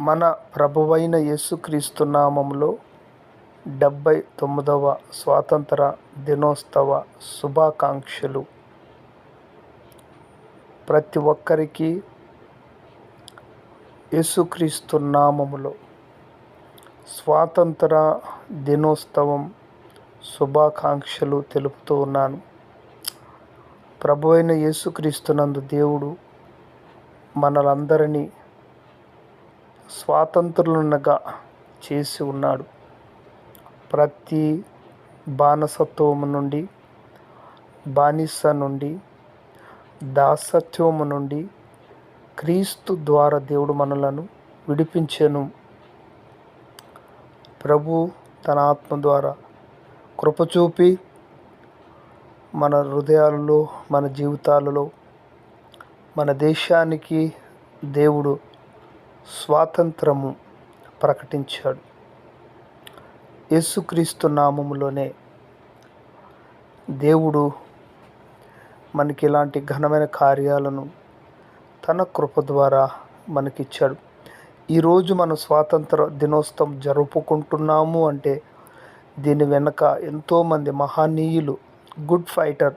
మన ప్రభువైన యేసుక్రీస్తు నామంలో డెబ్భై తొమ్మిదవ స్వాతంత్ర దినోత్సవ శుభాకాంక్షలు. ప్రతి ఒక్కరికి యేసుక్రీస్తు నామములో స్వాతంత్ర దినోత్సవం శుభాకాంక్షలు తెలుపుతూ ఉన్నాను. ప్రభు అయిన యేసుక్రీస్తునందు దేవుడు మనలందరినీ స్వాతంత్రులనగా చేసి ఉన్నాడు. ప్రతి బానిసత్వము నుండి బానిస నుండి దాసత్వము నుండి క్రీస్తు ద్వారా దేవుడు మనలను విడిపించెను. ప్రభు తన ఆత్మ ద్వారా కృపచూపి మన హృదయాలలో మన జీవితాలలో మన దేశానికి దేవుడు స్వాతంత్రము ప్రకటించాడు. యేసుక్రీస్తు నామములోనే దేవుడు మనకి ఇలాంటి ఘనమైన కార్యాలను తన కృప ద్వారా మనకిచ్చాడు. ఈరోజు మనం స్వాతంత్ర దినోత్సవం జరుపుకుంటున్నాము అంటే దీని వెనుక ఎంతోమంది మహనీయులు గుడ్ ఫైటర్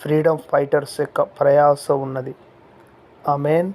ఫ్రీడమ్ ఫైటర్స్ యొక్క ప్రయాస ఉన్నది. ఆమెన్